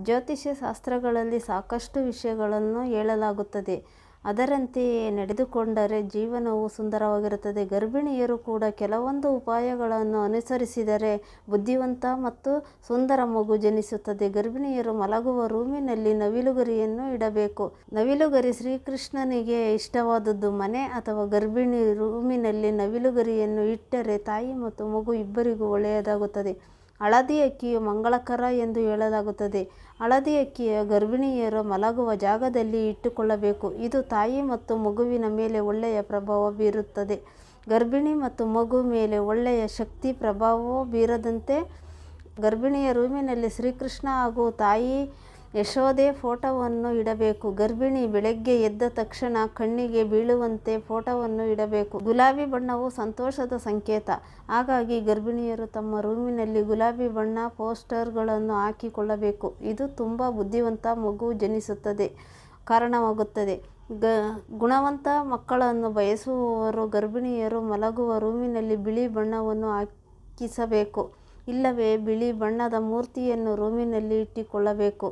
ಜ್ಯೋತಿಷ್ಯ ಶಾಸ್ತ್ರಗಳಲ್ಲಿ ಸಾಕಷ್ಟು ವಿಷಯಗಳನ್ನು ಹೇಳಲಾಗುತ್ತದೆ. ಅದರಂತೆಯೇ ನಡೆದುಕೊಂಡರೆ ಜೀವನವು ಸುಂದರವಾಗಿರುತ್ತದೆ. ಗರ್ಭಿಣಿಯರು ಕೂಡ ಕೆಲವೊಂದು ಉಪಾಯಗಳನ್ನು ಅನುಸರಿಸಿದರೆ ಬುದ್ಧಿವಂತ ಮತ್ತು ಸುಂದರ ಮಗು ಜನಿಸುತ್ತದೆ. ಗರ್ಭಿಣಿಯರು ಮಲಗುವ ರೂಮಿನಲ್ಲಿ ನವಿಲುಗರಿಯನ್ನು ಇಡಬೇಕು. ನವಿಲುಗರಿ ಶ್ರೀಕೃಷ್ಣನಿಗೆ ಇಷ್ಟವಾದದ್ದು ಮನೆ ಅಥವಾ ಗರ್ಭಿಣಿ ರೂಮಿನಲ್ಲಿ ನವಿಲುಗರಿಯನ್ನು ಇಟ್ಟರೆ ತಾಯಿ ಮತ್ತು ಮಗು ಇಬ್ಬರಿಗೂ ಒಳ್ಳೆಯದಾಗುತ್ತದೆ. ಹಳದಿ ಅಕ್ಕಿಯು ಮಂಗಳಕರ ಎಂದು ಹೇಳಲಾಗುತ್ತದೆ. ಹಳದಿ ಅಕ್ಕಿಯ ಗರ್ಭಿಣಿಯರು ಮಲಗುವ ಜಾಗದಲ್ಲಿ ಇಟ್ಟುಕೊಳ್ಳಬೇಕು. ಇದು ತಾಯಿ ಮತ್ತು ಮಗುವಿನ ಮೇಲೆ ಒಳ್ಳೆಯ ಪ್ರಭಾವ ಬೀರುತ್ತದೆ. ಗರ್ಭಿಣಿ ಮತ್ತು ಮಗು ಮೇಲೆ ಒಳ್ಳೆಯ ಶಕ್ತಿ ಪ್ರಭಾವವು ಬೀರದಂತೆ ಗರ್ಭಿಣಿಯ ರೂಮಿನಲ್ಲಿ ಶ್ರೀಕೃಷ್ಣ ಹಾಗೂ ತಾಯಿ ಯಶೋದೆ ಫೋಟೋವನ್ನು ಇಡಬೇಕು. ಗರ್ಭಿಣಿ ಬೆಳಗ್ಗೆ ಎದ್ದ ತಕ್ಷಣ ಕಣ್ಣಿಗೆ ಬೀಳುವಂತೆ ಫೋಟೋವನ್ನು ಇಡಬೇಕು. ಗುಲಾಬಿ ಬಣ್ಣವು ಸಂತೋಷದ ಸಂಕೇತ. ಹಾಗಾಗಿ ಗರ್ಭಿಣಿಯರು ತಮ್ಮ ರೂಮಿನಲ್ಲಿ ಗುಲಾಬಿ ಬಣ್ಣ ಪೋಸ್ಟರ್ಗಳನ್ನು ಹಾಕಿಕೊಳ್ಳಬೇಕು. ಇದು ತುಂಬ ಬುದ್ಧಿವಂತ ಮಗು ಜನಿಸುತ್ತದೆ, ಕಾರಣವಾಗುತ್ತದೆ. ಗ, ಗುಣವಂತ ಮಕ್ಕಳನ್ನು ಬಯಸುವವರು ಗರ್ಭಿಣಿಯರು ಮಲಗುವ ರೂಮಿನಲ್ಲಿ ಬಿಳಿ ಬಣ್ಣವನ್ನು ಹಾಕಿಸಬೇಕು. ಇಲ್ಲವೇ ಬಿಳಿ ಬಣ್ಣದ ಮೂರ್ತಿಯನ್ನು ರೂಮಿನಲ್ಲಿ ಇಟ್ಟುಕೊಳ್ಳಬೇಕು.